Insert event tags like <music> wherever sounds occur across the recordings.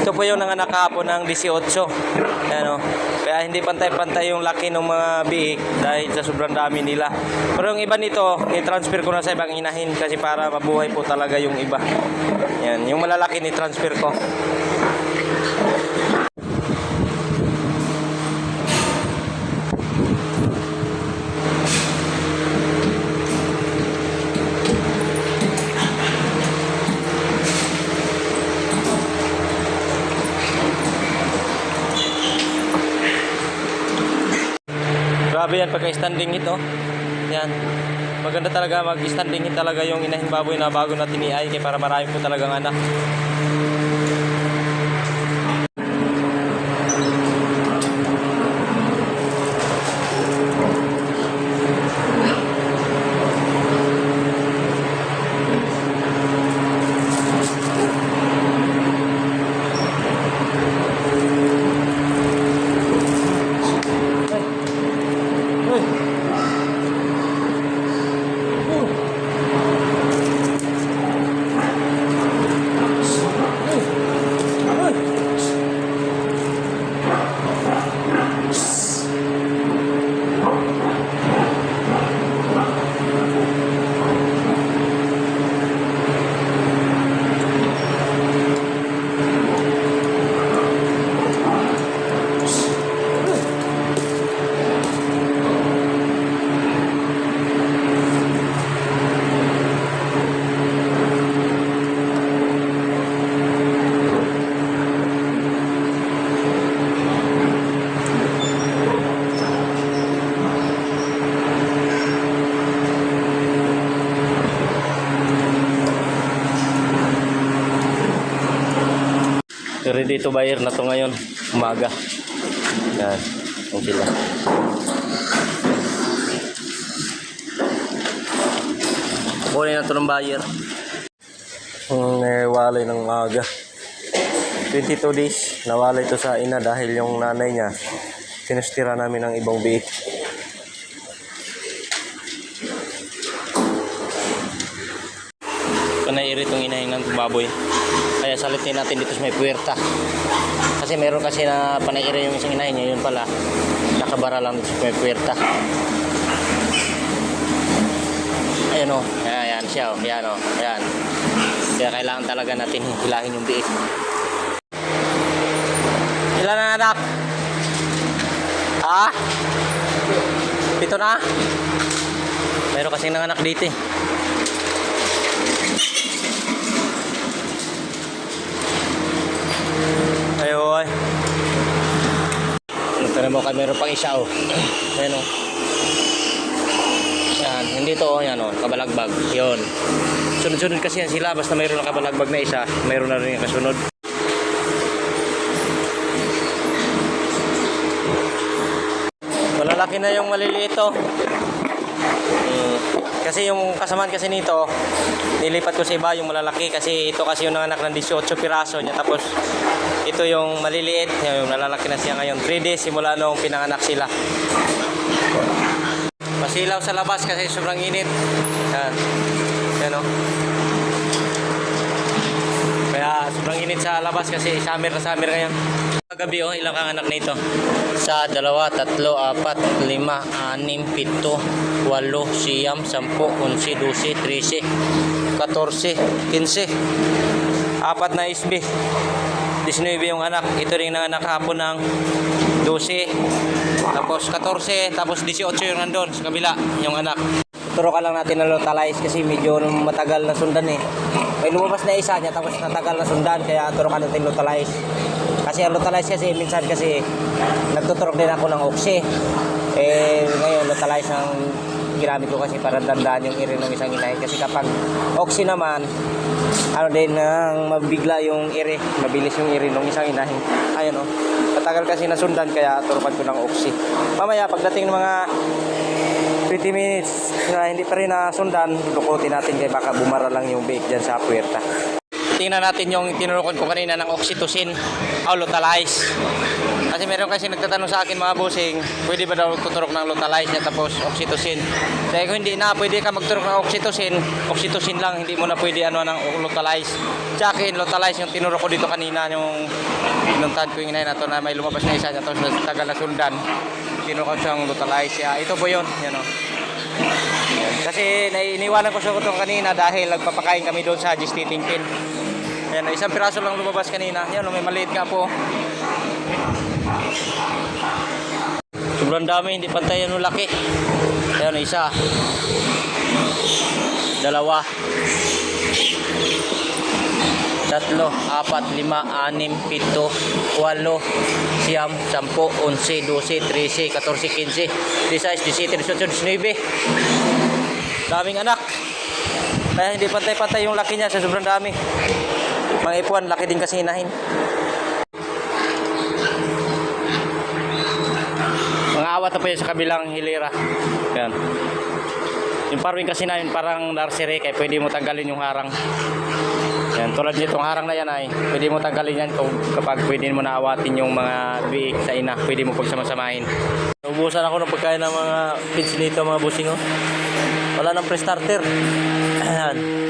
Ito po yung nanganak kahapon ng 18. Ayan o. Kaya hindi pantay-pantay yung laki ng mga biik dahil sa sobrang dami nila. Pero yung iba nito, i-transfer ko na sa ibang inahin kasi para mabuhay po talaga yung iba. Yan, yung malalaki ni-transfer ko. Grabe yan pagka-standing hit, oh. Yan. Maganda talaga mag-standing talaga yung inahin baboy na bago natin i kaya para marami po talagang anak. Ready to buyer na to ngayon. Umaga. Yan. Yan sila. Kunin na to ng buyer. Ang eh, walay ng umaga. 22 days. Nawalay to sa ina dahil yung nanay niya tinustira namin ng ibang biik. Panairit yung inahin ng baboy. Kaya salitin natin dito sa may puwerta. Kasi meron kasi na panairit yung isang inahin niya. Yun pala, nakabara lang dito sa may puwerta. Ayan o. Ayan, ayan siya o. Ayan o. Ayan. Kaya kailangan talaga natin hilahin yung biik. Ilan na anak? Ha? Pito na? Meron kasing nanganak dito eh. Ayoy. Ito mo kay meron pang isa oh. Ayan oh. Yan, hindi to oh, yan oh, kabalagbag. Yon. Sunod-sunod kasi yan sila basta mayroon na kabalagbag na isa, mayroon na rin yung kasunod. Malalaki na yung maliliit oh. Mm, kasi yung kasamaan kasi nito, nilipat ko sa iba yung malalaki kasi ito kasi yung nanganak ng 18 piraso niya tapos ito yung maliliit, yung nalalaki na siya ngayon. 3 days simula nung pinanganak sila. Masilaw sa labas kasi sobrang init. Yan. Yan o. Kaya sobrang init sa labas kasi summer na summer ngayon. Kagabi oh, ilang kang anak nito? Sa dalawa, tatlo, apat, lima, anim, pito, walo, siyam, sampu, unsi, dusi, trisi, katorse, kinse. Apat na isbi. 19 yung anak. Ito rin ang anak hapon ng 12. Tapos 14. Tapos 18 yung nandun sa kabila. Yung anak. Turo ka lang natin ng localize kasi medyo matagal na sundan eh. May lumabas na isa niya tapos natagal na sundan kaya turo ka natin localize. Kasi localize kasi minsan kasi nagtuturok din ako ng oxy. Eh ngayon localize ang ginamit ko kasi para dandaan yung iri ng isang inahin. Kasi kapag oxy naman, ano din ang mabigla yung iri, mabilis yung iri ng isang inahin. Ayun oh. Matagal kasi nasundan kaya turukan ko ng oxy. Mamaya pagdating ng mga 20 minutes na hindi pa rin nasundan, dukutin natin kaya baka bumara lang yung bake dyan sa puwerta. Tingnan natin yung tinurukon ko kanina ng oxytocin, o lutalize. Kasi meron kasi nagtatanong sa akin mga bossing, pwede ba daw tuturok ng Lutalize at tapos oxytocin? Sabi ko hindi na, pwede ka magturok ng oxytocin, oxytocin lang, hindi mo na pwede ano ng Lutalize. Sa akin, Lutalize yung tinuro ko dito kanina, yung pinuntahan ko yung inahin na to na may lumabas na isa, tapos tagal na sundan. Tinuro ko siyang Lutalize. Yeah, ito po yun, yan o. Yan. Kasi nainiwanan ko siya ko kanina dahil nagpapakain kami doon sa gestating pin. Ayan, isang piraso lang lumabas kanina. Yan, oh, may maliit nga po. Sobrang dami, hindi pantay yung laki. Ayan, isa. Dalawa. Tatlo, apat, lima, anim, pito, walo, siyam, sampo, onse, dose, trese, katorse, kinse, disais, disite, disotso, disnuibe. Daming anak. Kaya hindi pantay-pantay yung laki niya sa sobrang dami. Mga ipuan, laki din kasi hinahin. Mga awat na po yan sa kabilang hilera. Yan. Yung parwing kasi na yun parang nursery kaya pwede mo tanggalin yung harang. Yan, tulad nitong harang na yan ay pwede mo tanggalin yan kung kapag pwede mo naawatin yung mga biik sa ina, pwede mo pagsamasamahin. Ubusan ako ng pagkain ng mga kids nito mga busing oh. Wala nang pre-starter. <clears throat> Ayan.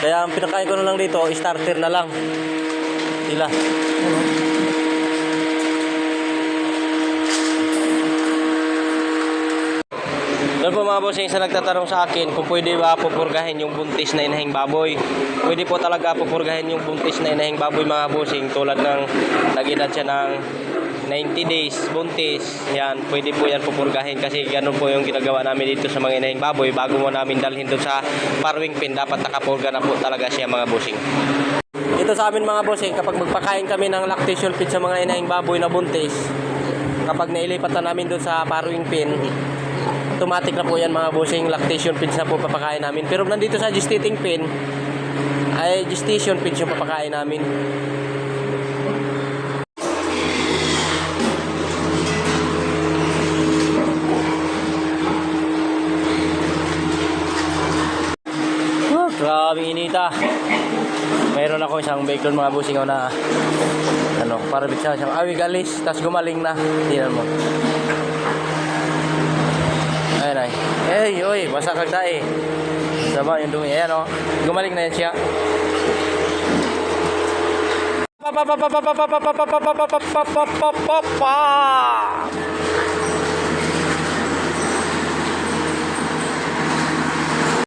Kaya ang pinakain ko na lang dito, starter na lang. Sila. Doon po mga bossing sa nagtatanong sa akin kung pwede ba pupurgahin yung buntis na inahing baboy. Pwede po talaga pupurgahin yung buntis na inahing baboy mga bossing tulad ng nag-edad siya ng 90 days buntis. Yan, pwede po yan pupurgahin kasi ganun po yung ginagawa namin dito sa mga inahing baboy bago mo namin dalhin doon sa parwing pin dapat nakapurga na po talaga siya mga bossing. Ito sa amin mga bossing, kapag magpakain kami ng lactation feed sa mga inahing baboy na buntis, kapag nailipat na namin doon sa parwing pin, automatic na po yan mga bossing lactation feeds na po papakain namin pero nandito sa gestating pin ay gestation feeds yung papakain namin oh, grabe inita mayroon ako isang bacon mga bossing oh, na ano para bitsa siyang awig alis tapos gumaling na tingnan mo Ayun ay. Eh, oy, basa kag tae. Sama yung dumi. Ayan oh. Gumaling na yan siya. Pa pa pa pa pa pa pa pa pa pa pa pa pa pa pa pa